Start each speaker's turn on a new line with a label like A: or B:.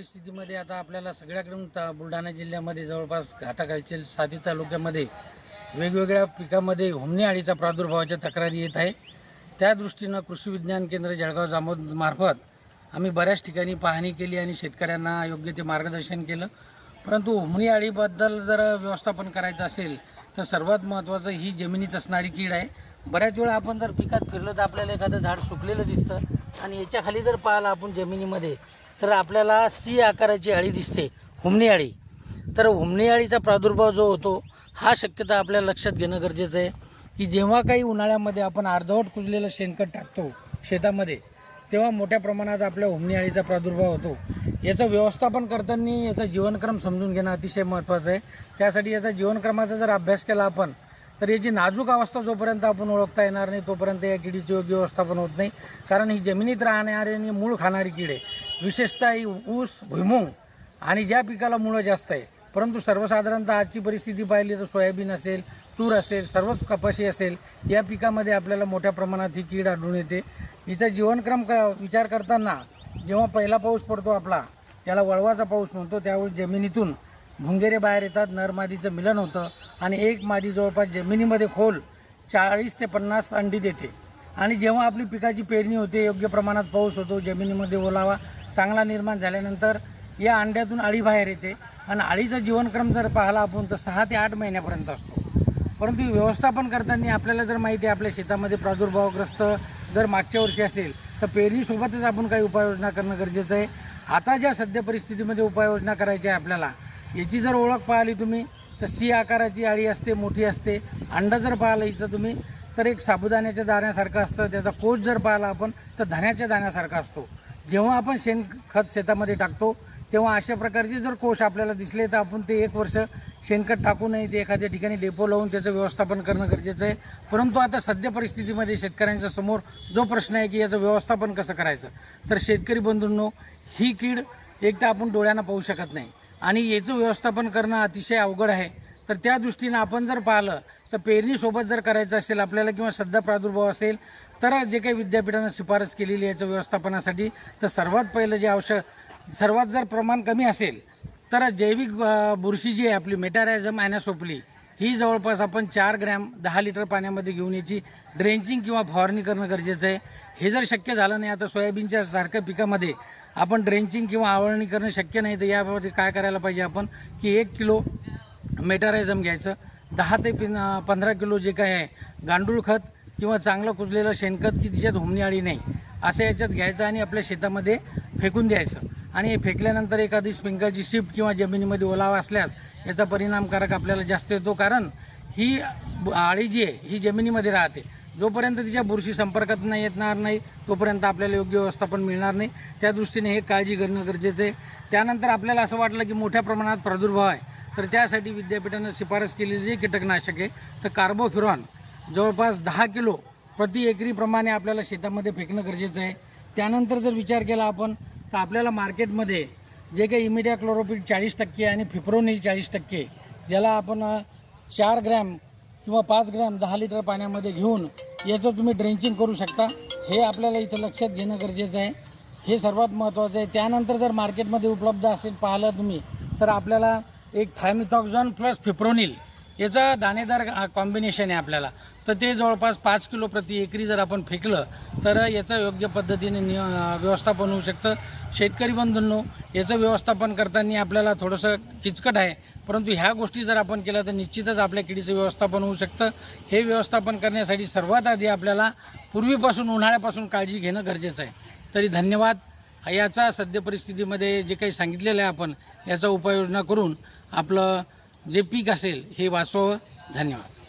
A: परिस्थितीमध्ये आता आपल्याला सगळ्याकडून ता- बुलढाणा जिल्ह्यामध्ये जवळपास घाटाखालचे साती तालुक्यामध्ये वेगवेगळ्या पिकामध्ये हुमणी अळीचा प्रादुर्भावाच्या तक्रारी येत आहे. त्या दृष्टीनं कृषी विज्ञान केंद्र जळगाव जामोद मार्फत आम्ही बऱ्याच ठिकाणी पाहणी केली आणि शेतकऱ्यांना योग्य ते मार्गदर्शन केलं. परंतु हुमणी अळीबद्दल जर व्यवस्थापन करायचं असेल तर सर्वात महत्त्वाचं ही जमिनीत असणारी कीड आहे. बऱ्याच वेळा आपण जर पिकात फिरलो तर आपल्याला एखादं झाड सुकलेलं दिसतं. आणि याच्या खाली जर पाहिलं आपण जमिनीमध्ये तर आपल्याला सी आकाराची अळी दिसते हुमणी अळी तर हुमणी अळीचा प्रादुर्भाव जो होतो हा शक्यता आपल्या लक्षात घेणं गरजेचं आहे की जेव्हा काही उन्हाळ्यामध्ये आपण अर्धवट कुजलेलं शेणखत टाकतो शेतामध्ये तेव्हा मोठ्या प्रमाणात आपल्या हुमणी अळीचा प्रादुर्भाव होतो. याचं व्यवस्थापन करताना याचा जीवनक्रम समजून घेणं अतिशय महत्त्वाचं आहे. त्यासाठी याचा जीवनक्रमाचा जर अभ्यास केला आपण तर याची नाजूक अवस्था जोपर्यंत आपण ओळखता येणार नाही तोपर्यंत या किडीचे योग्य व्यवस्थापन होत नाही. कारण ही जमिनीत राहणारी आणि मूळ खाणारी कीड आहे विशेषतः ही ऊस भुईमुंग आणि ज्या पिकाला मुळं जास्त आहे. परंतु सर्वसाधारणतः आजची परिस्थिती पाहिली तर सोयाबीन असेल तूर असेल सर्वच कपाशी असेल या पिकामध्ये आपल्याला मोठ्या प्रमाणात ही कीड आढळून येते. हिचा जीवनक्रम क विचार करताना जेव्हा पहिला पाऊस पडतो आपला त्याला वळवाचा पाऊस म्हणतो त्यावेळी जमिनीतून भुंगेरे बाहेर येतात. नर मादीचं मिलन होतं आणि एक मादी जवळपास जमिनीमध्ये खोल चाळीस ते पन्नास अंडी देते. आणि जेव्हा आपली पिकाची पेरणी होते योग्य प्रमाणात पाऊस होतो जमिनीमध्ये ओलावा चांगला निर्माण झाल्यानंतर या अंड्यातून अळी बाहेर येते. आणि अळीचा जीवनक्रम जर पाहिला आपण तर सहा ते आठ महिन्यापर्यंत असतो. परंतु व्यवस्थापन करताना आपल्याला जर माहिती आहे आपल्या शेतामध्ये प्रादुर्भावग्रस्त जर मागच्या वर्षी असेल तर पेरणीसोबतच आपण काही उपाययोजना करणं गरजेचं आहे. आता ज्या सध्या परिस्थितीमध्ये उपाययोजना करायच्या आहे आपल्याला याची जर ओळख पाहिली तुम्ही तर सी आकाराची अळी असते मोठी असते. अंडं जर पाहिलं हिचं तुम्ही तर एक साबुदाण्याच्या दाण्यासारखं असतं. त्याचा कोच जर पाहिला आपण तर धान्याच्या दाण्यासारखा असतो. जेव्हा आपण शेणखत शेतामध्ये टाकतो तेव्हा अशा प्रकारचे जर कोश आपल्याला दिसले तर आपण ते एक वर्ष शेणखत टाकू नये. ते एखाद्या ठिकाणी डेपो लावून त्याचं व्यवस्थापन करणं गरजेचं आहे. परंतु आता सध्या परिस्थितीमध्ये शेतकऱ्यांच्या समोर जो प्रश्न आहे की याचं व्यवस्थापन कसं करायचं? तर शेतकरी बंधूंनो ही कीड एक तर आपण डोळ्यांना पाहू शकत नाही. आणि याचं व्यवस्थापन करणं अतिशय अवघड आहे. तर त्या दृष्टीनं आपण जर पाहिलं तर पेरणीसोबत जर करायचं असेल आपल्याला किंवा सध्या प्रादुर्भाव असेल तर जे काही विद्यापीठानं शिफारस केलेली याचं याच्या व्यवस्थापनासाठी तर सर्वात पहिलं जे आवश्यक सर्वात जर प्रमाण कमी असेल तर जैविक बुरशी जी आहे आपली मेटारायझम ॲनासोपली ही जवळपास आपण चार ग्रॅम दहा लिटर पाण्यामध्ये घेऊन याची ड्रेंचिंग किंवा फवारणी करणं गरजेचं आहे. हे जर शक्य झालं नाही आता सोयाबीनच्या सारख्या पिकामध्ये आपण ड्रेंचिंग किंवा आवळणी करणं शक्य नाही तर याबाबत काय करायला पाहिजे आपण? की एक किलो मेटारायझम घ्यायचं दहा ते पिन पंधरा किलो जे काय आहे गांडूळ खत किंवा चांगलं कुजलेलं शेणखत की तिच्यात होमणी आळी नाही असं याच्यात घ्यायचं आणि आपल्या शेतामध्ये फेकून द्यायचं. आणि हे फेकल्यानंतर एखादी स्प्रिंकलची शिफ्ट किंवा जमिनीमध्ये ओलावा असल्यास याचा परिणामकारक आपल्याला जास्त येतो कारण ही ब- आळी जी आहे ही जमिनीमध्ये राहते. जोपर्यंत तिच्या बुरशी संपर्कात नाही येणार नाही तोपर्यंत आपल्याला योग्य व्यवस्थापन मिळणार नाही. त्या दृष्टीने हे काळजी घेणं गरजेचं आहे. त्यानंतर आपल्याला असं वाटलं की मोठ्या प्रमाणात प्रादुर्भाव आहे. तर त्यासाठी विद्यापीठानं शिफारस केलेली जी कीटकनाशक आहे तर कार्बोफिरॉन जवळपास दहा किलो प्रति एकरीप्रमाणे आपल्याला शेतामध्ये फेकणं गरजेचं आहे. त्यानंतर जर विचार केला आपण तर आपल्याला मार्केटमध्ये जे काही इमिडिया क्लोरोपिड चाळीस टक्के आणि फिप्रोनिल चाळीस टक्के ज्याला आपण चार ग्रॅम किंवा पाच ग्रॅम दहा लिटर पाण्यामध्ये घेऊन याचं तुम्ही ड्रेंचिंग करू शकता. हे आपल्याला इथं लक्षात घेणं गरजेचं आहे. हे सर्वात महत्त्वाचं आहे. त्यानंतर जर मार्केटमध्ये उपलब्ध असेल पाहिलं तुम्ही तर आपल्याला एक थायमिथॉक्झॉन प्लस फिप्रोनिल याचं दाणेदार कॉम्बिनेशन आहे आपल्याला. तर ते जवळपास पाच किलो प्रति एकरी जर आपण फेकलं तर याचं योग्य पद्धतीने निय व्यवस्थापन होऊ शकतं. शेतकरी बंधूंनो याचं व्यवस्थापन करताना आपल्याला थोडंसं किचकट आहे. परंतु ह्या गोष्टी जर आपण केल्या तर निश्चितच आपल्या किडीचं व्यवस्थापन होऊ शकतं. हे व्यवस्थापन करण्यासाठी सर्वात आधी आपल्याला पूर्वीपासून उन्हाळ्यापासून काळजी घेणं गरजेचं आहे. तरी धन्यवाद. याचा सद्य परिस्थितीमध्ये जे काही सांगितलेलं आहे आपण याचा उपाययोजना करून आपलं जे पीक असेल हे वाचवावं. धन्यवाद.